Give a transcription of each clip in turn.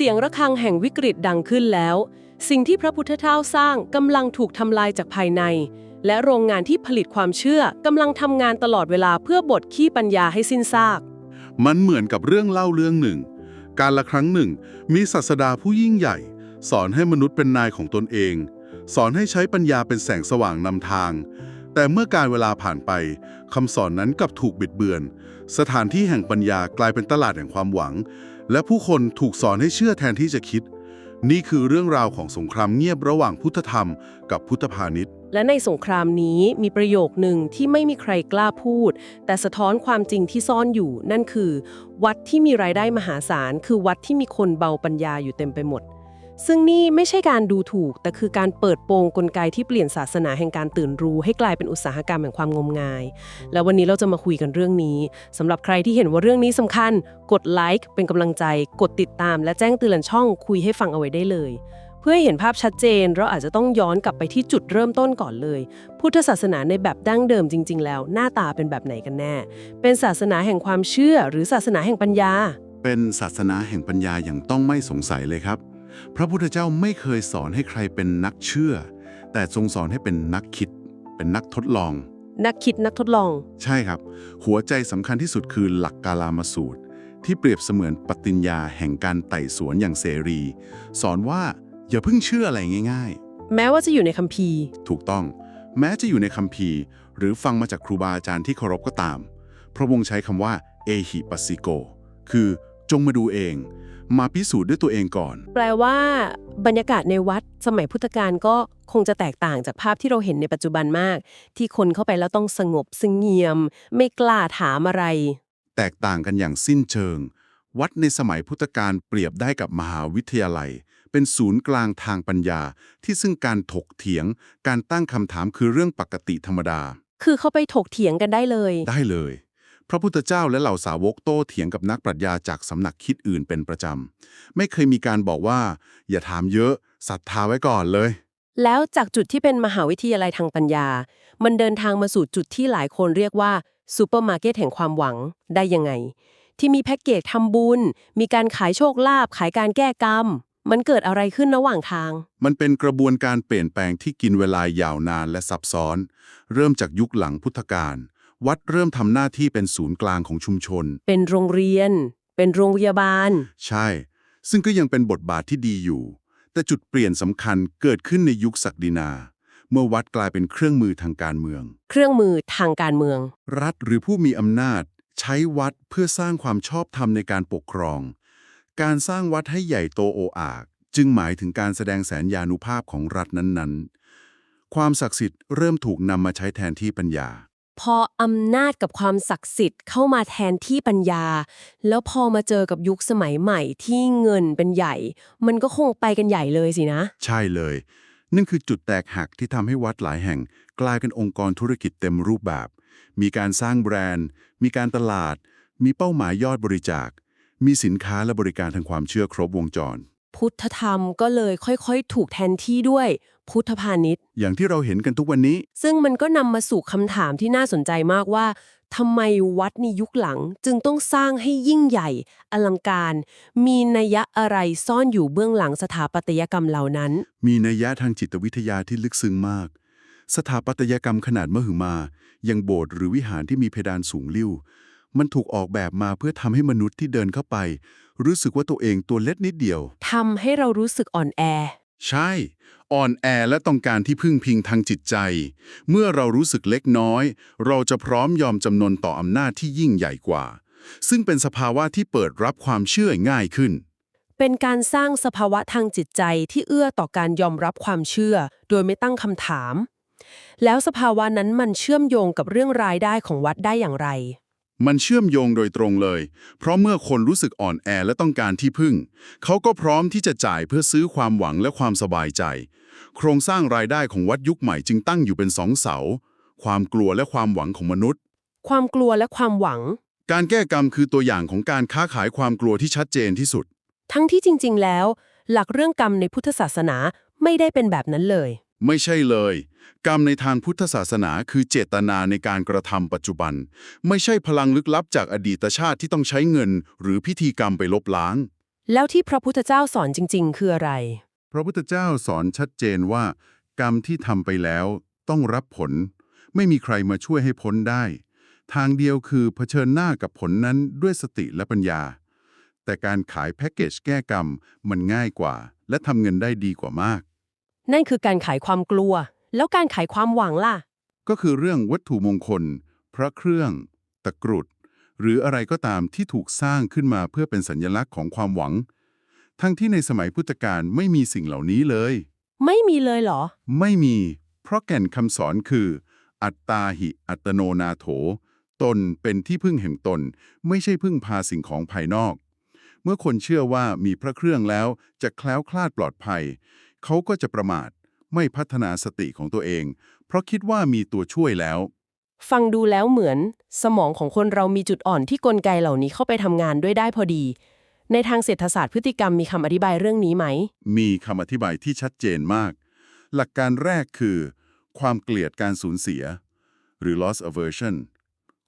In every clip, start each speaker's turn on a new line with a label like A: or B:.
A: เสียงระฆังแห่งวิกฤตดังขึ้นแล้ว สิ่งที่พระพุทธเจ้าสร้างกำลังถูกทำลายจากภายใน และโรงงานที่ผลิตความเชื่อกำลังทำงานตลอดเวลาเพื่อบดขี้ปัญญาให้สิ้นซาก
B: มันเหมือนกับเรื่องเล่าเรื่องหนึ่ง การละครั้งหนึ่ง มีศาสดาผู้ยิ่งใหญ่ สอนให้มนุษย์เป็นนายของตนเอง สอนให้ใช้ปัญญาเป็นแสงสว่างนำทาง แต่เมื่อการเวลาผ่านไปคำสอนนั้นกลับถูกบิดเบือน สถานที่แห่งปัญญากลายเป็นตลาดแห่งความหวัง และผู้คนถูกสอนให้เชื่อแทนที่จะคิด นี่คือเรื่องราวของสงครามเงียบระหว่างพุทธธรรมกับพุทธพาณิชย์
A: และในสงครามนี้มีประโยคหนึ่งที่ไม่มีใครกล้าพูด แต่สะท้อนความจริงที่ซ่อนอยู่ นั่นคือ วัดที่มีรายได้มหาศาล คือวัดที่มีคนเบาปัญญาอยู่เต็มไปหมด ซึ่งนี่ไม่ใช่การดูถูก แต่คือการเปิดโปงกลไกที่เปลี่ยนศาสนาแห่งการตื่นรู้ ให้กลายเป็นอุตสาหกรรมแห่งความงมงาย แล้ววันนี้เราจะมาคุยกันเรื่องนี้สำหรับใครที่เห็นว่าเรื่องนี้สำคัญ กดไลค์เป็นกำลังใจ กดติดตาม และแจ้งเตือนช่องคุยให้ฟังเอาไว้ได้เลยเพื่อให้เห็นภาพชัดเจน เราอาจจะต้องย้อนกลับไปที่จุดเริ่มต้นก่อนเลย พุทธศาสนาในแบบดั้งเดิมจริง ๆ แล้ว หน้าตาเป็นแบบไหนกันแน่ เป็นศาสนาแห่งความเชื่อ หรือศาสนาแห่งปัญญา
B: เป็นศาสนาแห่งปัญญาอย่างต้องไม่สงสัยเลยครับ พระพุทธเจ้าไม่เคยสอนให้ใครเป็นนักเชื่อ แต่ทรงสอนให้เป็นนักคิด เป็นนักทดลอง
A: นักคิดนักทดลอง
B: ใช่ครับ หัวใจสำคัญที่สุดคือหลักกาลามาสูตร ที่เปรียบเสมือนปฏิญญาแห่งการไต่สวนอย่างเสรี สอนว่าอย่าเพิ่งเชื่ออะไรง่าย
A: แม้ว่าจะอยู่ในคัมภีร์
B: ๆถูกต้อง แม้จะอยู่ในคัมภีร์ หรือฟังมาจากครูบาอาจารย์ที่เคารพก็ตาม พระวงศ์ใช้คำว่าเอหิปัสสิโก คือจงมาดูเอง มาพิสูจน์ด้วยตัวเองก่อน
A: แปลว่า บรรยากาศในวัดสมัยพุทธกาลก็คงจะแตกต่างจากภาพที่เราเห็นในปัจจุบันมาก ที่คนเข้าไปแล้วต้องสงบสงเงียม ไม่กล้าถามอะไร
B: แตกต่างกันอย่างสิ้นเชิง วัดในสมัยพุทธกาลเปรียบได้กับมหาวิทยาลัย เป็นศูนย์กลางทางปัญญา ที่ซึ่งการถกเถียง การตั้งคำถามคือเรื่องปกติธรรมดา
A: คือเข้าไปถกเถียงกันได้เลย
B: ได้เลย พระพุทธเจ้าและเหล่าสาวกโต้เถียงกับนักปรัชญาจากสำนักคิดอื่นเป็นประจำ ไม่เคยมีการบอกว่า อย่าถามเยอะศรัทธาไว้ก่อนเลย
A: แล้วจากจุดที่เป็นมหาวิทยาลัยทางปัญญา มันเดินทางมาสู่จุดที่หลายคนเรียกว่าซูเปอร์มาร์เก็ตแห่งความหวังได้ยังไง ที่มีแพ็กเกจทำบุญ มีการขายโชคลาภขายการแก้กรรม มันเกิดอะไรขึ้นระหว่างทาง
B: มันเป็นกระบวนการเปลี่ยนแปลงที่กินเวลายาวนานและซับซ้อน เริ่มจากยุคหลังพุทธกาล วัดเริ่มทำหน้าที่เป็นศูนย์กลางของชุมชน
A: เป็นโรงเรียน เป็นโรงพยาบาล
B: ใช่ ซึ่งก็ยังเป็นบทบาทที่ดีอยู่ แต่จุดเปลี่ยนสำคัญเกิดขึ้นในยุคศักดินา เมื่อวัดกลายเป็นเครื่องมือทางการเมือง
A: เครื่องมือทางการเมือง
B: รัฐหรือผู้มีอำนาจ ใช้วัดเพื่อสร้างความชอบธรรมในการปกครอง การสร้างวัดให้ใหญ่โตโออาก จึงหมายถึงการแสดงแสนยานุภาพของรัฐนั้นๆ ความศักดิ์สิทธิ์เริ่มถูกนำมาใช้แทนที่ปัญญา
A: พออำนาจกับความศักดิ์สิทธิ์เข้ามาแทนที่ปัญญา แล้วพอมาเจอกับยุคสมัยใหม่ที่เงินเป็นใหญ่ มันก็คงไปกันใหญ่เลยสินะ
B: ใช่เลย นั่นคือจุดแตกหักที่ทำให้วัดหลายแห่ง กลายเป็นองค์กรธุรกิจเต็มรูปแบบ มีการสร้างแบรนด์ มีการตลาด มีเป้าหมายยอดบริจาค มีสินค้าและบริการทางความเชื่อครบวงจร
A: พุทธธรรมก็เลยค่อยๆ ถูกแทนที่ด้วย พุทธพาณิชย์
B: อย่างที่เราเห็นกันทุกวันนี้
A: ซึ่งมันก็นำมาสู่คำถามที่น่าสนใจมากว่าทำไมวัดในยุคหลังจึงต้องสร้างให้ยิ่งใหญ่ อลังการ มีนัยยะอะไรซ่อนอยู่เบื้องหลังสถาปัตยกรรมเหล่านั้น
B: มีนัยยะทางจิตวิทยาที่ลึกซึ้งมาก สถาปัตยกรรมขนาดมหึมา อย่างโบสถ์หรือวิหารที่มีเพดานสูงลิ่ว มันถูกออกแบบมาเพื่อทำให้มนุษย์ที่เดินเข้าไป รู้สึกว่าตัวเองตัวเล็กนิดเดียว
A: ทำให้เรารู้สึกอ่อนแอ
B: ใช่ อ่อนแอและต้องการที่พึ่งพิงทางจิตใจ เมื่อเรารู้สึกเล็กน้อย เราจะพร้อมยอมจำนนต่ออำนาจที่ยิ่งใหญ่กว่า ซึ่งเป็นสภาวะที่เปิดรับความเชื่อง่ายขึ้น
A: เป็นการสร้างสภาวะทางจิตใจที่เอื้อต่อการยอมรับความเชื่อ โดยไม่ตั้งคำถาม แล้วสภาวะนั้นมันเชื่อมโยงกับเรื่องรายได้ของวัดได้อย่างไร
B: มันเชื่อมโยงโดยตรงเลย เพราะเมื่อคนรู้สึกอ่อนแอและต้องการที่พึ่ง เขาก็พร้อมที่จะจ่ายเพื่อซื้อความหวังและความสบายใจ โครงสร้างรายได้ของวัดยุคใหม่จึงตั้งอยู่เป็นสองเสา ความกลัวและความหวังของมนุษย์
A: ความกลัวและความหวัง
B: การแก้กรรมคือตัวอย่างของการค้าขายความกลัวที่ชัดเจนที่สุด
A: ทั้งที่จริง ๆ แล้ว หลักเรื่องกรรมในพุทธศาสนาไม่ได้เป็นแบบนั้นเลย
B: ไม่ใช่เลย กรรมในทางพุทธศาสนาคือเจตนาในการกระทำปัจจุบัน ไม่ใช่พลังลึกลับจากอดีตชาติที่ต้องใช้เงิน หรือพิธีกรรมไปลบล้าง
C: แล้วที่พระพุทธเจ้าสอนจริง ๆ คืออะไร
B: พระพุทธเจ้าสอนชัดเจนว่า กรรมที่ทำไปแล้ว ต้องรับผล ไม่มีใครมาช่วยให้พ้นได้ ทางเดียวคือเผชิญหน้ากับผลนั้นด้วยสติและปัญญา แต่การขายแพ็กเกจแก้กรรมมันง่ายกว่า และทำเงินได้ดีกว่ามาก
C: นั่นคือการขายความกลัว แล้วการขายความหวังล่ะ
B: ก็คือเรื่องวัตถุมงคล พระเครื่อง ตะกรุด หรืออะไรก็ตามที่ถูกสร้างขึ้นมาเพื่อเป็นสัญลักษณ์ของความหวัง ทั้งที่ในสมัยพุทธกาลไม่มีสิ่งเหล่านี้เลย
C: ไม่มีเลยเหรอ
B: ไม่มี เพราะแก่นคำสอนคือ อัตตาหิ อัตโนนาโถ ตนเป็นที่พึ่งแห่งตน ไม่ใช่พึ่งพาสิ่งของภายนอก เมื่อคนเชื่อว่ามีพระเครื่องแล้วจะแคล้วคลาดปลอดภัย เขาก็จะประมาท ไม่พัฒนาสติของตัวเอง เพราะคิดว่ามีตัวช่วยแล้ว
C: ฟังดูแล้วเหมือน สมองของคนเรามีจุดอ่อนที่กลไกเหล่านี้เข้าไปทำงานด้วยได้พอดี ในทางเศรษฐศาสตร์พฤติกรรมมีคำอธิบายเรื่องนี้ไหม
B: มีคำอธิบายที่ชัดเจนมาก หลักการแรกคือ ความเกลียดการสูญเสีย หรือ loss aversion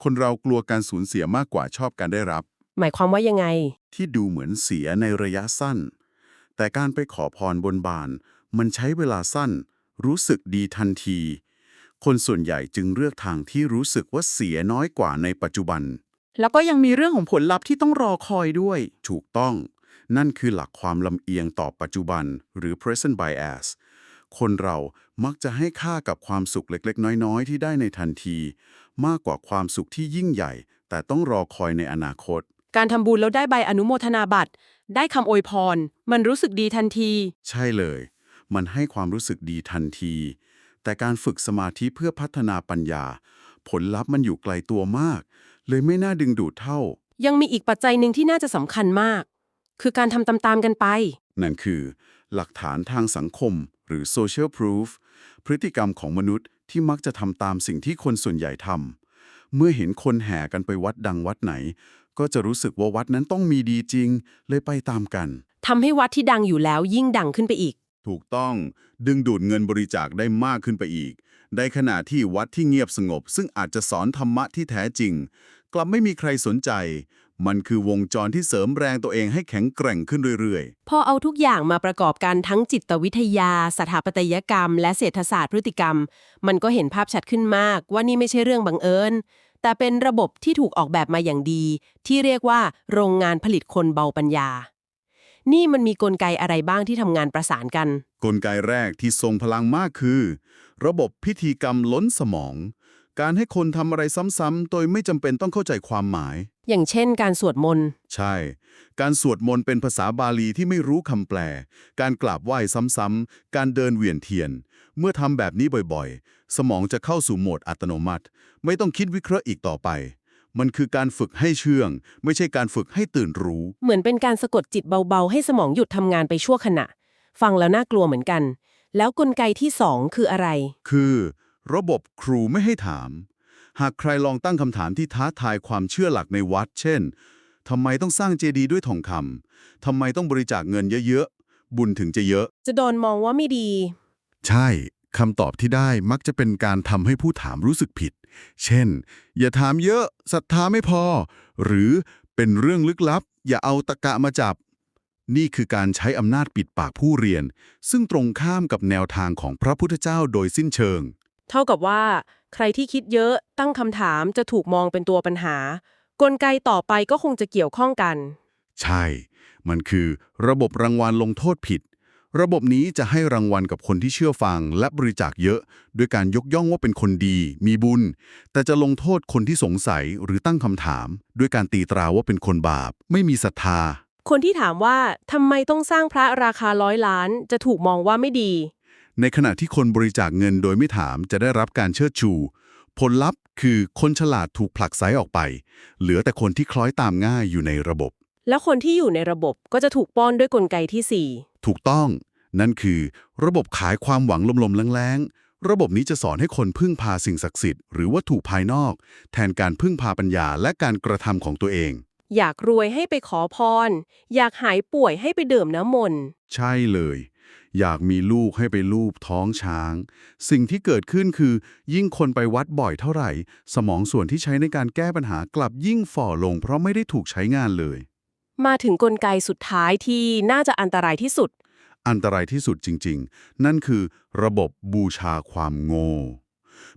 B: คนเรากลัวการสูญเสียมากกว่าชอบการได้รับ
C: หมายความว่ายังไง
B: ที่ดูเหมือนเสียในระยะสั้น แต่การไปขอพรบนบาน มันใช้เวลาสั้น รู้สึกดีทันที คนส่วนใหญ่จึงเลือกทางที่รู้สึกว่าเสียน้อยกว่าในปัจจุบัน
A: แล้วก็ยังมีเรื่องของผลลัพธ์ที่ต้องรอคอยด้วย
B: ถูกต้อง นั่นคือหลักความลำเอียงต่อปัจจุบัน หรือ present bias คนเรามักจะให้ค่ากับความสุขเล็กๆ น้อย ๆ ที่ได้ในทันที มากกว่าความสุขที่ยิ่งใหญ่ แต่ต้องรอคอยในอนาคต
A: การทำบุญแล้วได้ใบอนุโมทนาบัตร ได้คำอวยพร มันรู้สึกดีทันที
B: ใช่เลย มันให้ความรู้สึกดีทันที แต่การฝึกสมาธิเพื่อพัฒนาปัญญา ผลลัพธ์มันอยู่ไกลตัวมาก เลยไม่น่าดึงดูดเท่า
A: ยังมีอีกปัจจัยหนึ่งที่น่าจะสำคัญมาก คือการทำตามๆกันไป
B: นั่นคือ หลักฐานทางสังคม หรือ social proof พฤติกรรมของมนุษย์ที่มักจะทำตามสิ่งที่คนส่วนใหญ่ทำเมื่อเห็นคนแห่กันไปวัดดังวัดไหน ก็จะรู้สึกว่าวัดนั้นต้องมีดีจริง เลยไปตามกัน
A: ทำให้วัดที่ดังอยู่แล้วยิ่งดังขึ้นไปอีก
B: ถูกต้องดึงดูดเงินบริจาคได้มากขึ้นไปอีก ในขณะที่วัดที่เงียบสงบ ซึ่งอาจจะสอนธรรมะที่แท้จริง กลับไม่มีใครสนใจ มันคือวงจรที่เสริมแรงตัวเองให้แข็งแกร่งขึ้นเรื่อยๆ
A: พอเอาทุกอย่างมาประกอบกันทั้งจิตวิทยา สถาปัตยกรรม และเศรษฐศาสตร์พฤติกรรม มันก็เห็นภาพชัดขึ้นมากว่านี่ไม่ใช่เรื่องบังเอิญ แต่เป็นระบบที่ถูกออกแบบมาอย่างดี ที่เรียกว่า โรงงานผลิตคนเบาปัญญา นี่มันมีกลไกอะไรบ้างที่ทำงานประสานกัน
B: ๆกลไกแรกที่ทรงพลังมากคือ ระบบพิธีกรรมล้นสมอง การให้คนทำอะไรซ้ำๆโดยไม่จำเป็นต้องเข้าใจความหมาย
A: อย่างเช่น การสวดมนต์
B: ใช่ การสวดมนต์เป็นภาษาบาลีที่ไม่รู้คำแปล การกราบไหว้ซ้ำๆการเดินเวียนเทียน เมื่อทำแบบนี้บ่อยๆ สมองจะเข้าสู่โหมดอัตโนมัติ ไม่ต้องคิดวิเคราะห์อีกต่อไป มันคือการฝึกให้เชื่อง ไม่ใช่การฝึกให้ตื่นรู้
A: เหมือนเป็นการสะกดจิตเบาๆ ให้สมองหยุดทำงานไปชั่วขณะ ฟังแล้วน่ากลัวเหมือนกัน แล้วกลไกที่สองคืออะไร
B: คือ ระบบครูไม่ให้ถาม หากใครลองตั้งคำถามที่ท้าทายความเชื่อหลักในวัด เช่นทำไมต้องสร้างเจดีย์ด้วยทองคำทำไมต้องบริจาคเงินเยอะๆ บุญถึงจะเยอะ
A: จะโดนมองว่าไม่ดี
B: ใช่คำตอบที่ได้มักจะเป็นการทำให้ผู้ถามรู้สึกผิด เช่น อย่าถามเยอะศรัทธาไม่พอ หรือเป็นเรื่องลึกลับ อย่าเอาตะกะมาจับ นี่คือการใช้อำนาจปิดปากผู้เรียน ซึ่งตรงข้ามกับแนวทางของพระพุทธเจ้าโดยสิ้นเชิง
A: เท่ากับว่า ใครที่คิดเยอะตั้งคำถามจะถูกมองเป็นตัวปัญหา กลไกต่อไปก็คงจะเกี่ยวข้องกัน
B: ใช่ มันคือระบบรางวัลลงโทษผิด ระบบนี้จะให้รางวัลกับคนที่เชื่อฟังและบริจาคเยอะ ด้วยการยกย่องว่าเป็นคนดี มีบุญ แต่จะลงโทษคนที่สงสัยหรือตั้งคำถาม ด้วยการตีตราว่าเป็นคนบาป ไม่มีศรัทธา
A: คนที่ถามว่าทำไมต้องสร้างพระราคาร้อยล้าน จะถูกมองว่าไม่ดี
B: ในขณะที่คนบริจาคเงินโดยไม่ถามจะได้รับการเชิดชู ผลลัพธ์คือคนฉลาดถูกผลักไสออกไป เหลือแต่คนที่คล้อยตามง่ายอยู่ในระบบ
A: แล้วคนที่อยู่ในระบบก็จะถูกป้อนด้วยกลไกที่สี่
B: ถูกต้อง นั่นคือ ระบบขายความหวังลมๆแรงๆ ระบบนี้จะสอนให้คนพึ่งพาสิ่งศักดิ์สิทธิ์หรือวัตถุภายนอก แทนการพึ่งพาปัญญาและการกระทำของตัวเอง
A: อยากรวยให้ไปขอพร อยากหายป่วยให้ไปดื่มน้ำมนต์
B: ใช่เลย อยากมีลูกให้ไปลูบท้องช้าง สิ่งที่เกิดขึ้นคือ ยิ่งคนไปวัดบ่อยเท่าไหร่ สมองส่วนที่ใช้ในการแก้ปัญหากลับยิ่งฝ่อลง เพราะไม่ได้ถูกใช้งานเลย
A: มาถึงกลไกสุดท้ายที่น่าจะอันตรายที่สุด
B: อันตรายที่สุดจริง ๆ นั่นคือระบบบูชาความโง่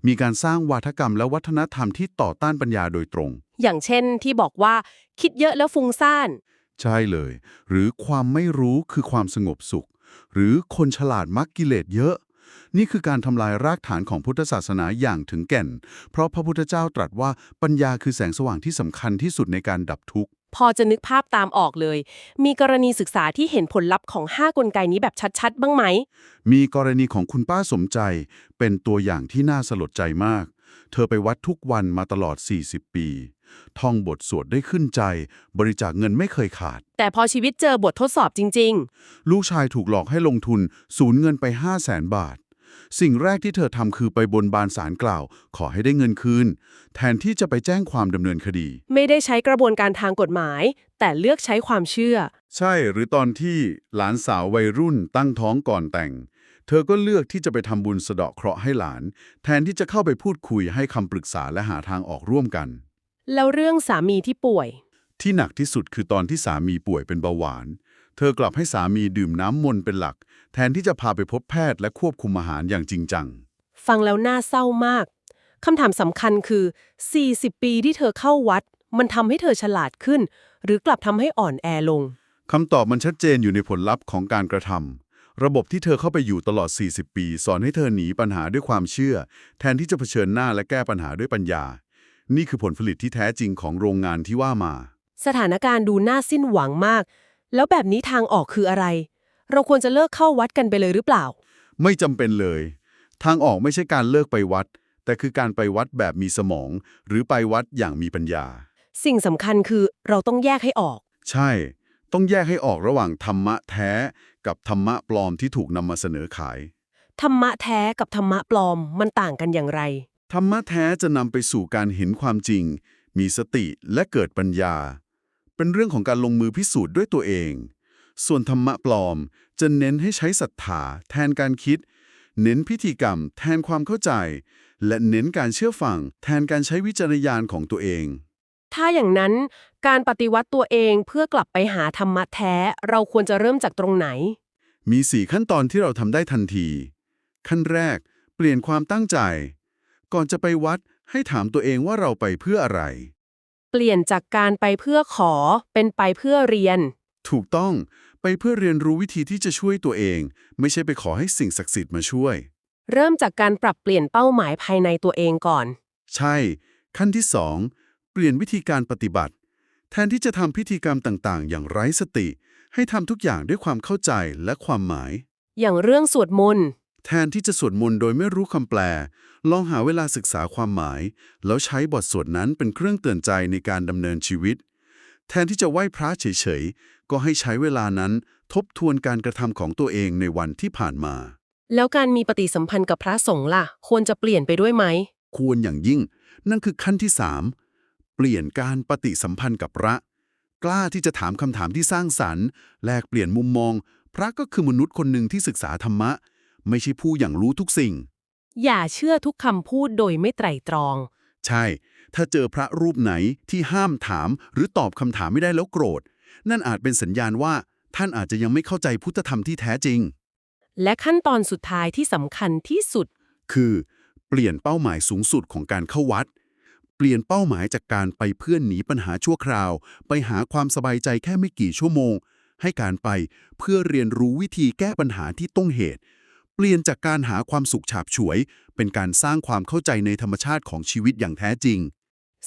B: มีการสร้างวาทกรรมและวัฒนธรรมที่ต่อต้านปัญญาโดยตรง
A: อย่างเช่นที่บอกว่าคิดเยอะแล้วฟุ้งซ่าน
B: ใช่เลย หรือความไม่รู้คือความสงบสุข หรือคนฉลาดมักกิเลสเยอะ นี่คือการทำลายรากฐานของพุทธศาสนาอย่างถึงแก่น เพราะพระพุทธเจ้าตรัสว่าปัญญาคือแสงสว่างที่สำคัญที่สุดในการดับทุกข์
A: พอจะนึกภาพตามออกเลย มีกรณีศึกษาที่เห็นผลลัพธ์ของ 5 กลไกนี้แบบชัดๆ บ้างไหม
B: มีกรณีของคุณป้าสมใจ เป็นตัวอย่างที่น่าสลดใจมาก เธอไปวัดทุกวันมาตลอด 40 ปี ท่องบทสวดได้ขึ้นใจ บริจาคเงินไม่เคยขาด
A: แต่พอชีวิตเจอบททดสอบจริง
B: ลูกชายถูกหลอกให้ลงทุน สูญเงินไป 5 0 0แสนบาท สิ่งแรกที่เธอทำคือไปบนบานสารกล่าว ขอให้ได้เงินคืน แทนที่จะไปแจ้งความดำเนินคดี
A: ๆไม่ได้ใช้กระบวนการทางกฎหมาย แต่เลือกใช้ความเชื่อ
B: ใช่หรือตอนที่หลานสาววัยรุ่นตั้งท้องก่อนแต่ง เธอก็เลือกที่จะไปทำบุญสะเดาะเคราะห์ให้หลาน แทนที่จะเข้าไปพูดคุยให้คำปรึกษาและหาทางออกร่วมกัน
A: แล้วเรื่องสามีที่ป่วย
B: ที่หนักที่สุดคือตอนที่สามีป่วยเป็นเบาหวาน เธอกลับให้สามีดื่มน้ำมนต์เป็นหลัก แทนที่จะพาไปพบแพทย์และควบคุมอาหารอย่างจริงจัง
A: ฟังแล้วน่าเศร้ามาก คำถามสำคัญคือ 40 ปีที่เธอเข้าวัด มันทำให้เธอฉลาดขึ้น หรือกลับทำให้อ่อนแอลง
B: คำตอบมันชัดเจนอยู่ในผลลัพธ์ของการกระทำ ระบบที่เธอเข้าไปอยู่ตลอด 40 ปี สอนให้เธอหนีปัญหาด้วยความเชื่อ แทนที่จะเผชิญหน้าและแก้ปัญหาด้วยปัญญา นี่คือผลผลิตที่แท้จริงของโรงงานที่ว่ามา
A: สถานการณ์ดูน่าสิ้นหวังมาก แล้วแบบนี้ทางออกคืออะไร เราควรจะเลิกเข้าวัดกันไปเลยหรือเปล่า
B: ไม่จำเป็นเลย ทางออกไม่ใช่การเลิกไปวัด แต่คือการไปวัดแบบมีสมอง หรือไปวัดอย่างมีปัญญา
A: สิ่งสำคัญคือเราต้องแยกให้ออก
B: ใช่ ต้องแยกให้ออกระหว่างธรรมะแท้ กับธรรมะปลอมที่ถูกนำมาเสนอขาย
A: ธรรมะแท้กับธรรมะปลอมมันต่างกันอย่างไร
B: ธรรมะแท้จะนำไปสู่การเห็นความจริง มีสติและเกิดปัญญา เป็นเรื่องของการลงมือพิสูจน์ด้วยตัวเอง ส่วนธรรมะปลอม จะเน้นให้ใช้ศรัทธาแทนการคิด เน้นพิธีกรรม แทนความเข้าใจ และเน้นการเชื่อฟัง แทนการใช้วิจารณญาณของตัวเอง
A: ถ้าอย่างนั้นการปฏิวัติตัวเองเพื่อกลับไปหาธรรมะแท้ เราควรจะเริ่มจากตรงไหน
B: มีสี่ขั้นตอนที่เราทำได้ทันที ขั้นแรก เปลี่ยนความตั้งใจ ก่อนจะไปวัดให้ถามตัวเองว่าเราไปเพื่ออะไร
A: เปลี่ยนจากการไปเพื่อขอเป็นไปเพื่อเรียน
B: ถูกต้อง ไปเพื่อเรียนรู้วิธีที่จะช่วยตัวเอง ไม่ใช่ไปขอให้สิ่งศักดิ์สิทธิ์มาช่วย
A: เริ่มจากการปรับเปลี่ยนเป้าหมายภายในตัวเองก่อน
B: ใช่ ขั้นที่สองเปลี่ยนวิธีการปฏิบัติ แทนที่จะทำพิธีกรรมต่างๆ อย่างไร้สติ ให้ทำทุกอย่างด้วยความเข้าใจและความหมาย
A: อย่างเรื่องสวดมนต์
B: แทนที่จะสวดมนต์โดยไม่รู้คำแปล ลองหาเวลาศึกษาความหมาย แล้วใช้บทสวดนั้นเป็นเครื่องเตือนใจในการดำเนินชีวิต แทนที่จะไหว้พระเฉยๆ ก็ให้ใช้เวลานั้นทบทวนการกระทำของตัวเองในวันที่ผ่านมา
A: แล้วการมีปฏิสัมพันธ์กับพระสงฆ์ล่ะ ควรจะเปลี่ยนไปด้วยไหม
B: ควรอย่างยิ่ง นั่นคือขั้นที่ 3 เปลี่ยนการปฏิสัมพันธ์กับพระ กล้าที่จะถามคำถามที่สร้างสรรค์ แลกเปลี่ยนมุมมอง พระก็คือมนุษย์คนหนึ่งที่ศึกษาธรรมะ ไม่ใช่ผู้อย่างรู้ทุกสิ่ง
A: อย่าเชื่อทุกคำพูดโดยไม่ไตร่ตรอง
B: ใช่ ถ้าเจอพระรูปไหนที่ห้ามถามหรือตอบคำถามไม่ได้แล้วโกรธ นั่นอาจเป็นสัญญาณว่าท่านอาจจะยังไม่เข้าใจพุทธธรรมที่แท้จริง
A: และขั้นตอนสุดท้ายที่สำคัญที่สุด
B: คือ เปลี่ยนเป้าหมายสูงสุดของการเข้าวัด เปลี่ยนเป้าหมายจากการไปเพื่อนหนีปัญหาชั่วคราว ไปหาความสบายใจแค่ไม่กี่ชั่วโมง ให้การไปเพื่อเรียนรู้วิธีแก้ปัญหาที่ต้องเหตุ เปลี่ยนจากการหาความสุขฉาบฉวย เป็นการสร้างความเข้าใจในธรรมชาติของชีวิตอย่างแท้จริง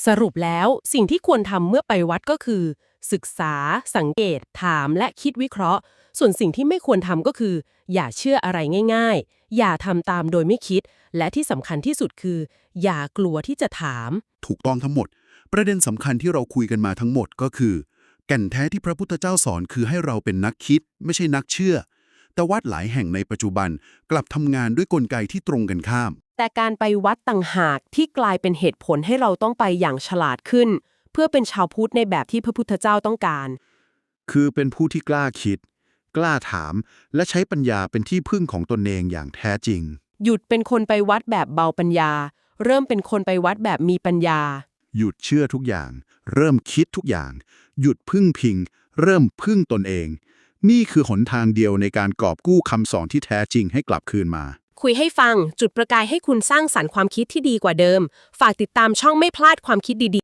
A: สรุปแล้วสิ่งที่ควรทำเมื่อไปวัดก็คือ ศึกษา สังเกต ถามและคิดวิเคราะห์ ส่วนสิ่งที่ไม่ควรทำก็คือ อย่าเชื่ออะไรง่าย ๆ อย่าทำตามโดยไม่คิด และที่สำคัญที่สุดคือ อย่ากลัวที่จะถาม
B: ถูกต้องทั้งหมด ประเด็นสำคัญที่เราคุยกันมาทั้งหมดก็คือ แก่นแท้ที่พระพุทธเจ้าสอนคือให้เราเป็นนักคิด ไม่ใช่นักเชื่อ แต่วัดหลายแห่งในปัจจุบันกลับทำงานด้วยกลไกที่ตรงกันข้าม
A: แต่การไปวัดต่างหากที่กลายเป็นเหตุผลให้เราต้องไปอย่างฉลาดขึ้น เพื่อเป็นชาวพุทธในแบบที่พระพุทธเจ้าต้องการ
D: คือเป็นผู้ที่กล้าคิด กล้าถาม และใช้ปัญญาเป็นที่พึ่งของตนเองอย่างแท้จริง
A: หยุดเป็นคนไปวัดแบบเบาปัญญา เริ่มเป็นคนไปวัดแบบมีปัญญา
D: หยุดเชื่อทุกอย่าง เริ่มคิดทุกอย่าง หยุดพึ่งพิง
B: เริ่มพึ่งตนเอง นี่คือหนทางเดียวในการกอบกู้คำสอนที่แท้จริงให้กลับคืนมา
A: คุยให้ฟังจุดประกายให้คุณสร้างสรรค์ความคิดที่ดีกว่าเดิม ฝากติดตามช่องไม่พลาดความคิดดี